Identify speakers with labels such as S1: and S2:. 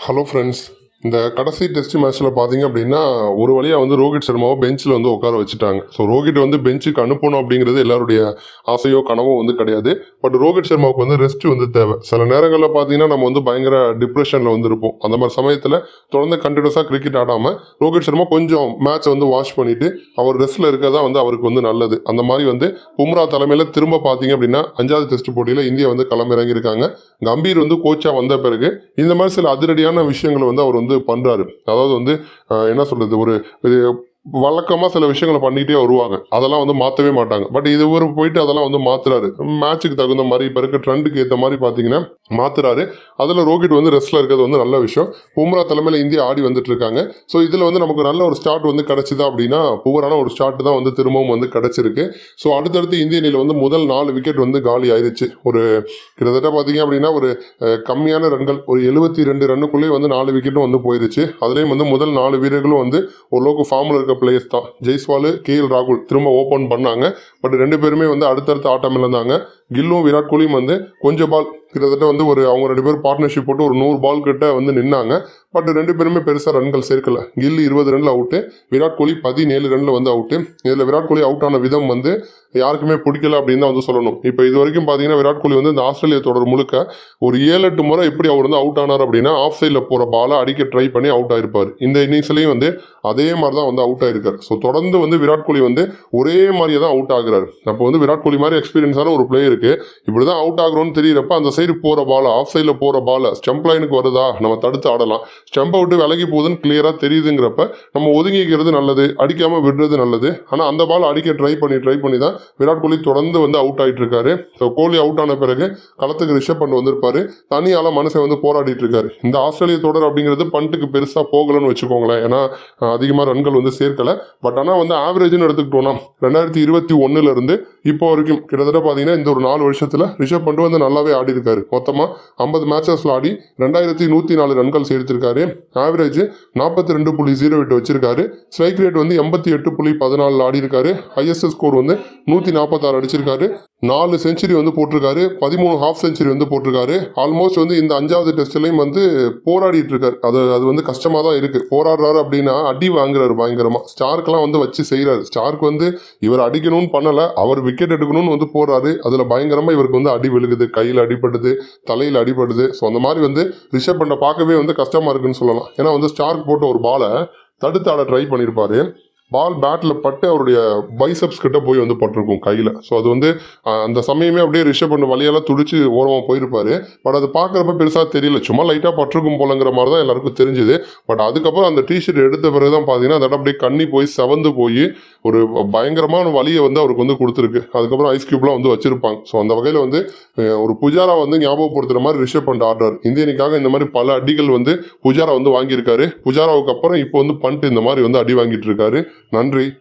S1: Hello friends இந்த கடைசி test மேட்ச்சில் பார்த்தீங்க அப்படின்னா ஒரு வழியாக வந்து ரோஹித் சர்மாவை பெஞ்சில் வந்து உட்கார வச்சுட்டாங்க. ஸோ ரோஹித் வந்து பெஞ்சுக்கு அனுப்பணும் அப்படிங்கிறது எல்லாருடைய ஆசையோ கனவோ வந்து கிடையாது. பட் ரோஹித் சர்மாவுக்கு வந்து ரெஸ்ட் வந்து தேவை. சில நேரங்களில் பார்த்தீங்கன்னா நம்ம வந்து பயங்கர டிப்ரெஷனில் வந்து இருப்போம் அந்த மாதிரி சமயத்தில் தொடர்ந்து கண்டினியூஸாக கிரிக்கெட் ஆடாமல் ரோஹித் சர்மா கொஞ்சம் மேட்ச்சை வந்து வாஷ் பண்ணிவிட்டு அவர் ரெஸ்ட்டில் இருக்கிறதா வந்து அவருக்கு வந்து நல்லது. அந்த மாதிரி வந்து பும்ரா தலைமையில் திரும்ப பார்த்தீங்க அப்படின்னா அஞ்சாவது டெஸ்ட் போட்டியில் இந்தியா வந்து களமிறங்கியிருக்காங்க. கம்பீர் வந்து கோச்சாக வந்த பிறகு இந்த மாதிரி சில அதிரடியான விஷயங்களை வந்து அவர் வந்து பண்ணுறாரு அதாவது வந்து என்ன சொல்கிறது ஒரு வழக்கமாக சில விஷயங்களை பண்ணிக்கிட்டே வருவாங்க. அதெல்லாம் வந்து மாற்றவே மாட்டாங்க. பட் இது ஒரு போயிட்டு அதெல்லாம் வந்து மாற்றுறாரு மேட்ச்சுக்கு தகுந்த மாதிரி இப்போ இருக்க ட்ரெண்டுக்கு ஏற்ற மாதிரி பார்த்தீங்கன்னா மாற்றுறாரு அதில் ரோஹித் வந்து ரெஸ்ட்டில் இருக்கிறது வந்து நல்ல விஷயம். பும்ரா தலைமையில் இந்தியா ஆடி வந்துட்டு இருக்காங்க ஸோ இதில் வந்து நமக்கு நல்ல ஒரு ஸ்டார்ட் வந்து கிடச்சிதா அப்படின்னா புவரான ஒரு ஸ்டார்ட் தான் வந்து திரும்பவும் வந்து கிடச்சிருக்கு. ஸோ அடுத்தடுத்து இந்திய அணியில் வந்து முதல் நாலு விக்கெட் வந்து காலி ஆயிருச்சு. ஒரு கிட்டத்தட்ட பார்த்தீங்க அப்படின்னா ஒரு கம்மியான ரன்கள் ஒரு எழுபத்தி ரெண்டு ரன்னுக்குள்ளேயே வந்து நாலு விக்கெட்டும் வந்து போயிடுச்சு அதுலேயும் வந்து முதல் நாலு வீரர்களும் வந்து ஓரளவுக்கு ஃபார்மில் இருக்க பிளேயர்ஸ் தான். ஜெய்ஸ்வால் கே எல் ராகுல் திரும்ப ஓப்பன் பண்ணாங்க. பட் ரெண்டு பேருமே வந்து அடுத்தடுத்த ஆட்டம் இழந்தாங்க கில்லும் விராட் கோலியும் வந்து கொஞ்சம் பால் கிட்டத்தட்ட வந்து ஒரு அவங்க ரெண்டு பேரும் பார்ட்னர்ஷிப் போட்டு ஒரு நூறு பால் கிட்ட வந்து நின்னாங்க. பட் ரெண்டு பேருமே பெருசாக ரன்கள் சேர்க்கல. கில் இருபது ரன்ல அவுட்டு விராட் கோலி பதினேழு ரன்ல வந்து அவுட்டு இதில் விராட் கோலி அவுட் ஆன விதம் வந்து யாருக்குமே பிடிக்கல அப்படின்னு தான் வந்து சொல்லணும். இப்போ இது வரைக்கும் பார்த்தீங்கன்னா விராட் கோலி வந்து இந்த ஆஸ்திரேலிய தொடர் முழுக்க ஒரு ஏழு எட்டு முறை எப்படி அவர் வந்து அவுட் ஆனார் அப்படின்னா ஆஃப் சைடில் போகிற பாலை அடிக்க ட்ரை பண்ணி அவுட் ஆகிருப்பார் இந்த இன்னிங்ஸ்லேயும் வந்து அதே மாதிரி தான் வந்து அவுட் ஆகிருக்கார் ஸோ தொடர்ந்து வந்து விராட் கோலி வந்து ஒரே மாதிரியே தான் அவுட் ஆகிறார். அப்போ வந்து விராட் கோலி மாதிரி எக்ஸ்பீரியன்ஸான ஒரு பிளேயருக்கு இப்படி தான் அவுட் ஆகுறோம்னு தெரியறப்ப அந்த சைடு போகிற பால் ஆஃப் சைடில் போகிற பால் ஸ்டெம்ப் லைனுக்கு வருதா? நம்ம தடுத்து ஆடலாம். ஸ்டெம்பை விட்டு விலகி போகுதுன்னு கிளியராக தெரியுதுங்கிறப்ப நம்ம ஒதுங்கிக்கிறது நல்லது அடிக்காமல் விடுறது நல்லது. ஆனால் அந்த பால் அடிக்க ட்ரை பண்ணி ட்ரை பண்ணி தான் விராட் கோலி தொடர்ந்து வந்து அவுட் ஆயிட்டு இருக்காரு. ஸோ கோலி அவுட் ஆன பிறகு களத்துக்கு ரிஷப் பண்ண வந்திருப்பாரு. தனியால மனுஷன் வந்து போராடிட்டு இருக்காரு. இந்த ஆஸ்திரேலிய தொடர் அப்படிங்கிறது பண்ட்டுக்கு பெருசாக போகலன்னு வச்சுக்கோங்களேன். ஏன்னா அதிகமாக ரன்கள் வந்து சேர்க்கல. பட் ஆனால் வந்து ஆவரேஜ்னு எடுத்துக்கிட்டோம்னா ரெண்டாயிரத்தி இருபத்தி ஒன்னுல இருந்து இப்போ வரைக்கும் கிட்டத்தட்ட பார்த்தீங்கன்னா இந்த ஒரு நாலு வருஷத்தில் ரிஷப் பண்ட் வந்து நல்லாவே ஆடி இருக்காரு. மொத்தமாக ஐம்பது மேட்சஸில் ஆடி ரெண்டாயிரத்தி நூற்றி நாலு ரன்கள் சேர்த்திருக்காரு ஆவரேஜ் நாற்பத்தி ரெண்டு புள்ளி ஜீரோ எட்டு வச்சிருக்காரு. ஸ்ட்ரைக் ரேட் வந்து எண்பத்தி எட்டு புள்ளி பதினாலில் ஆடி இருக்காரு. ஹையஸ்ட் ஸ்கோர் வந்து நூற்றி நாற்பத்தாறு அடிச்சிருக்காரு. நாலு செஞ்சுரி வந்து போட்டிருக்காரு பதிமூணு ஹாஃப் செஞ்சுரி வந்து போட்டிருக்காரு. ஆல்மோஸ்ட் வந்து இந்த அஞ்சாவது டெஸ்ட்லையும் வந்து போராடிட்டு இருக்காரு. அது அது வந்து கஷ்டமாக தான் இருக்குது போராடுறாரு அப்படின்னா அடி வாங்குறாரு பயங்கரமாக ஸ்டார்க்கெலாம் வந்து வச்சு செய்கிறாரு ஸ்டார்க் வந்து இவர் அடிக்கணும்னு பண்ணலை அவர் விக்கெட் எடுக்கணும்னு வந்து போடுறாரு. அதில் பயங்கரமாக இவருக்கு வந்து அடி விழுகுது கையில் அடிபடுது தலையில் அடிபடுது. ஸோ அந்த மாதிரி வந்து ரிஷப் பண்ண பார்க்கவே வந்து கஷ்டமாக இருக்குன்னு சொல்லலாம். ஏன்னா வந்து ஸ்டார்க் போட்ட ஒரு பாலை தடுத்து ஆட ட்ரை பண்ணியிருப்பாரு பால் பேட்டில் பட்டு அவருடைய பைசப்ஸ் கிட்ட போய் வந்து பட்டிருக்கும் கையில். ஸோ அது வந்து அந்த சமயமே அப்படியே ரிஷப் பண்ண வழியெல்லாம் துடிச்சு ஓரமாக போயிருப்பாரு. பட் அது பார்க்குறப்ப பெருசாக தெரியல. சும்மா லைட்டாக பட்டிருக்கும் போலங்கிற மாதிரி தான் எல்லாருக்கும் தெரிஞ்சுது. பட் அதுக்கப்புறம் அந்த டிஷர்ட் எடுத்த பிறகு தான் பார்த்தீங்கன்னா அந்த இடம் அப்படியே கண்ணி போய் செவந்து போய் ஒரு பயங்கரமான வலியை வந்து அவருக்கு வந்து கொடுத்துருக்கு. அதுக்கப்புறம் ஐஸ் கியூப்லாம் வந்து வச்சிருப்பாங்க. ஸோ அந்த வகையில் வந்து ஒரு புஜாரா வந்து ஞாபகப்படுத்துகிற மாதிரி ரிஷப் பண்ட் ஆடுறார். இந்திய அணிக்காக இந்த மாதிரி பல அடிகள் வந்து புஜாரா வந்து வாங்கியிருக்காரு. புஜாராவுக்கு அப்புறம் இப்போ வந்து பண்ட் இந்த மாதிரி வந்து அடி வாங்கிட்டு இருக்காரு. நன்றி.